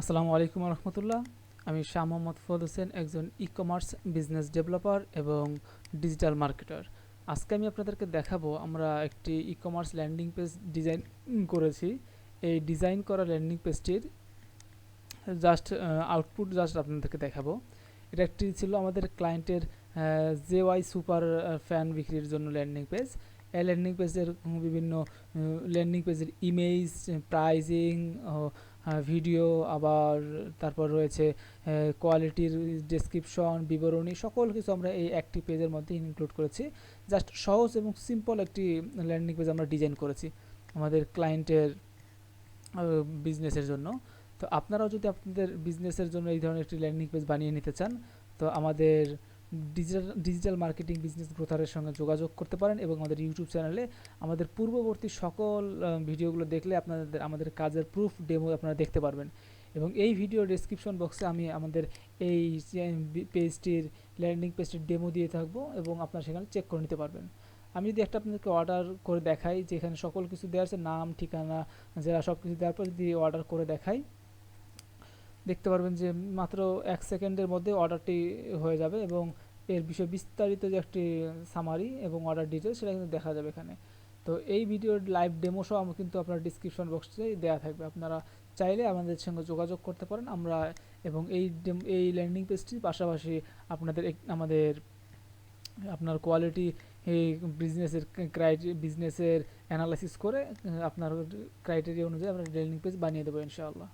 আসসালামু আলাইকুম রহমতুল্লাহ। আমি শাহ মোহাম্মদ ফদ হোসেন, একজন ই কমার্স বিজনেস ডেভেলপার এবং ডিজিটাল মার্কেটার আজকে আমি আপনাদেরকে দেখাবো, আমরা একটি e commerce landing page design করেছি। এই ডিজাইন করা ল্যান্ডিং পেজটির জাস্ট আউটপুট জাস্ট আপনাদেরকে দেখাবো। এটা একটি ছিল আমাদের ক্লায়েন্টের জে ওয়াই সুপার ফ্যান বিক্রির জন্য ল্যান্ডিং পেজ এই ল্যান্ডিং পেজের বিভিন্ন ল্যান্ডিং পেজের ইমেজ প্রাইজিং ভিডিও আবার তারপর রয়েছে কোয়ালিটির ডেসক্রিপশন বিবরণী, সকল কিছু আমরা এই একটি পেজের মধ্যে ইনক্লুড করেছি। জাস্ট সহজ এবং সিম্পল একটি ল্যান্ডিং পেজ আমরা ডিজাইন করেছি আমাদের ক্লায়েন্টের বিজনেসের জন্য। তো আপনারাও যদি আপনাদের বিজনেসের জন্য এই ধরনের একটি ল্যান্ডিং পেজ বানিয়ে নিতে চান, তো আমাদের ডিজিটাল ডিজিটাল মার্কেটিং বিজনেস গ্রোথারের সঙ্গে যোগাযোগ করতে পারেন এবং আমাদের ইউটিউব চ্যানেলে আমাদের পূর্ববর্তী সকল ভিডিওগুলো দেখলে আপনাদের, আমাদের কাজের প্রুফ ডেমো আপনারা দেখতে পারবেন। এবং এই ভিডিও ডেসক্রিপশন বক্সে আমি আমাদের এই পেজটির ল্যান্ডিং পেজটির ডেমো দিয়ে থাকব এবং আপনারা সেখানে চেক করে নিতে পারবেন। আমি যদি একটা আপনাদেরকে অর্ডার করে দেখাই, যেখানে সকল কিছু দেওয়া আছে, নাম, ঠিকানা যারা সব কিছু দেওয়ার পর যদি অর্ডার করে দেখাই দেখতে পারবেন যে মাত্র এক সেকেন্ডের মধ্যে অর্ডারটি হয়ে যাবে এবং এর বিষয়ে বিস্তারিত যে একটি সামারি এবং অর্ডার ডিটেলস সেটা কিন্তু দেখা যাবে এখানে। তো এই ভিডিওর লাইভ ডেমো সহ কিন্তু আপনার ডিসক্রিপশন বক্সে দেওয়া থাকবে। আপনারা চাইলে আমাদের সঙ্গে যোগাযোগ করতে পারেন। আমরা এবং এই এই ল্যান্ডিং পেজটির পাশাপাশি আপনাদের আমাদের আপনার কোয়ালিটি এই বিজনেসের ক্রাইটে বিজনেসের অ্যানালাইসিস করে আপনার ক্রাইটেরিয়া অনুযায়ী আমরা ল্যান্ডিং পেজ বানিয়ে দেবো ইনশাআল্লাহ।